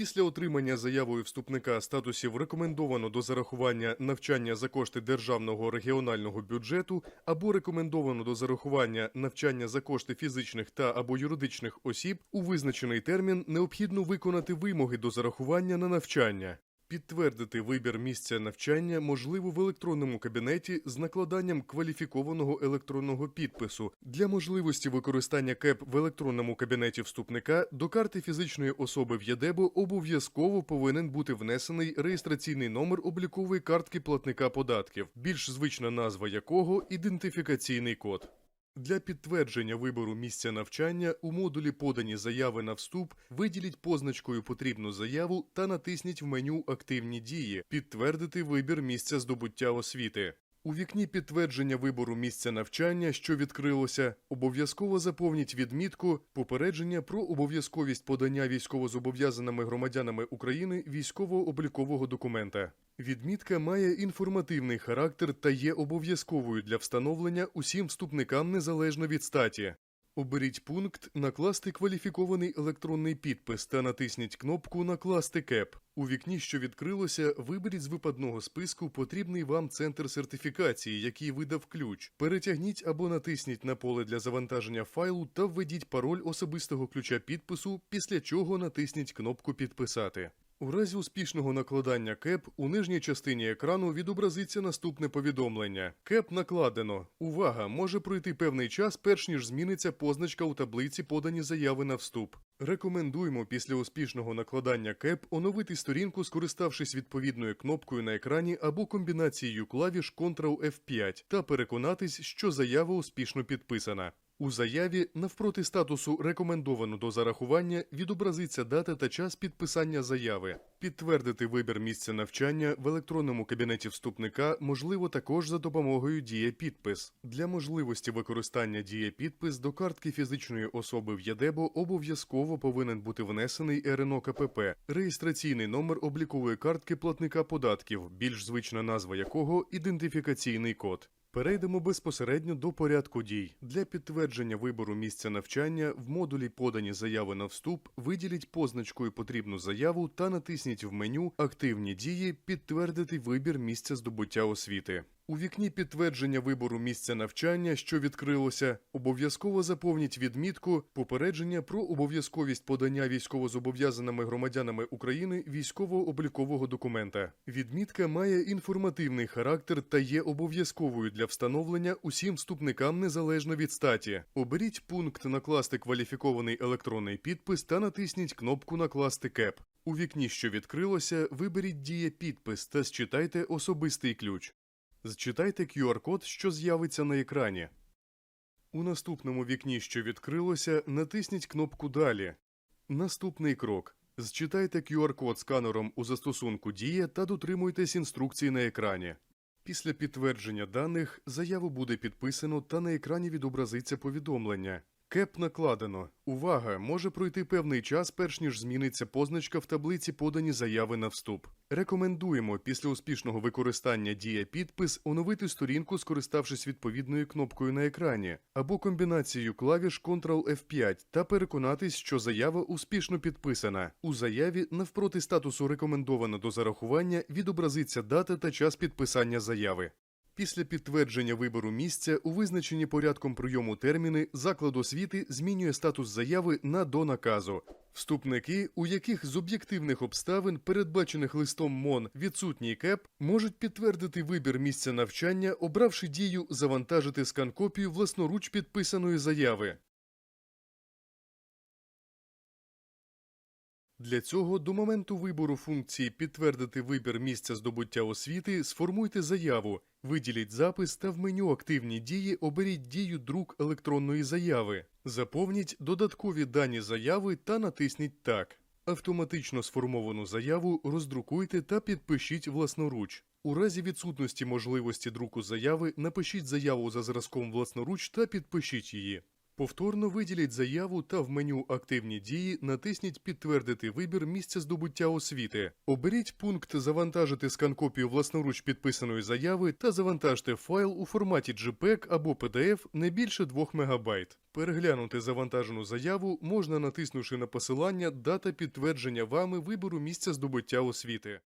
Після отримання заявою вступника статусів рекомендовано до зарахування навчання за кошти державного регіонального бюджету або рекомендовано до зарахування навчання за кошти фізичних та або юридичних осіб у визначений термін необхідно виконати вимоги до зарахування на навчання. Підтвердити вибір місця навчання можливо в електронному кабінеті з накладанням кваліфікованого електронного підпису. Для можливості використання КЕП в електронному кабінеті вступника до карти фізичної особи в ЄДЕБО обов'язково повинен бути внесений реєстраційний номер облікової картки платника податків, більш звична назва якого ідентифікаційний код. Для підтвердження вибору місця навчання у модулі подані заяви на вступ виділіть позначкою потрібну заяву та натисніть в меню Активні дії підтвердити вибір місця здобуття освіти. У вікні підтвердження вибору місця навчання, що відкрилося, обов'язково заповніть відмітку попередження про обов'язковість подання військовозобов'язаними громадянами України військово-облікового документа. Відмітка має інформативний характер та є обов'язковою для встановлення усім вступникам незалежно від статі. Оберіть пункт Накласти кваліфікований електронний підпис та натисніть кнопку Накласти КЕП. У вікні, що відкрилося, виберіть з випадного списку потрібний вам центр сертифікації, який видав ключ. Перетягніть або натисніть на поле для завантаження файлу та введіть пароль особистого ключа підпису, після чого натисніть кнопку Підписати. У разі успішного накладання КЕП у нижній частині екрану відобразиться наступне повідомлення. КЕП накладено. Увага! Може пройти певний час, перш ніж зміниться позначка у таблиці подані заяви на вступ. Рекомендуємо після успішного накладання КЕП оновити сторінку, скориставшись відповідною кнопкою на екрані або комбінацією клавіш Ctrl F5 та переконатись, що заява успішно підписана. У заяві навпроти статусу рекомендовано до зарахування відобразиться дата та час підписання заяви. Підтвердити вибір місця навчання в електронному кабінеті вступника можливо також за допомогою Дія підпис. Для можливості використання Дія підпис до картки фізичної особи в ЄДЕБО обов'язково повинен бути внесений РНО КПП, реєстраційний номер облікової картки платника податків, більш звична назва якого ідентифікаційний код. Перейдемо безпосередньо до порядку дій. Для підтвердження вибору місця навчання в модулі подані заяви на вступ виділіть позначкою потрібну заяву та натисніть в меню Активні дії підтвердити вибір місця здобуття освіти. У вікні підтвердження вибору місця навчання, що відкрилося, обов'язково заповніть відмітку попередження про обов'язковість подання військовозобов'язаними громадянами України військово-облікового документа. Відмітка має інформативний характер та є обов'язковою для встановлення усім вступникам незалежно від статі. Оберіть пункт Накласти кваліфікований електронний підпис та натисніть кнопку Накласти КЕП. У вікні, що відкрилося, виберіть діє підпис та зчитайте особистий ключ. Зчитайте QR-код, що з'явиться на екрані. У наступному вікні, що відкрилося, натисніть кнопку Далі. Наступний крок. Зчитайте QR-код сканером у застосунку Дія та дотримуйтесь інструкції на екрані. Після підтвердження даних заяву буде підписано та на екрані відобразиться повідомлення. КЕП накладено. Увага! Може пройти певний час, перш ніж зміниться позначка в таблиці подані заяви на вступ. Рекомендуємо після успішного використання дія підпис оновити сторінку, скориставшись відповідною кнопкою на екрані, або комбінацією клавіш Ctrl F5 та переконатись, що заява успішно підписана. У заяві навпроти статусу рекомендовано до зарахування відобразиться дата та час підписання заяви. Після підтвердження вибору місця у визначенні порядком прийому терміни заклад освіти змінює статус заяви на до наказу. Вступники, у яких з об'єктивних обставин, передбачених листом МОН відсутній КЕП, можуть підтвердити вибір місця навчання, обравши дію завантажити скан-копію власноруч підписаної заяви. Для цього до моменту вибору функції підтвердити вибір місця здобуття освіти сформуйте заяву, виділіть запис та в меню Активні дії оберіть дію друк електронної заяви. Заповніть додаткові дані заяви та натисніть Так. Автоматично сформовану заяву роздрукуйте та підпишіть власноруч. У разі відсутності можливості друку заяви напишіть заяву за зразком власноруч та підпишіть її. Повторно виділіть заяву та в меню Активні дії натисніть Підтвердити вибір місця здобуття освіти. Оберіть пункт Завантажити скан-копію власноруч підписаної заяви та завантажте файл у форматі JPEG або PDF не більше 2 МБ. Переглянути завантажену заяву можна натиснувши на посилання Дата підтвердження вами вибору місця здобуття освіти.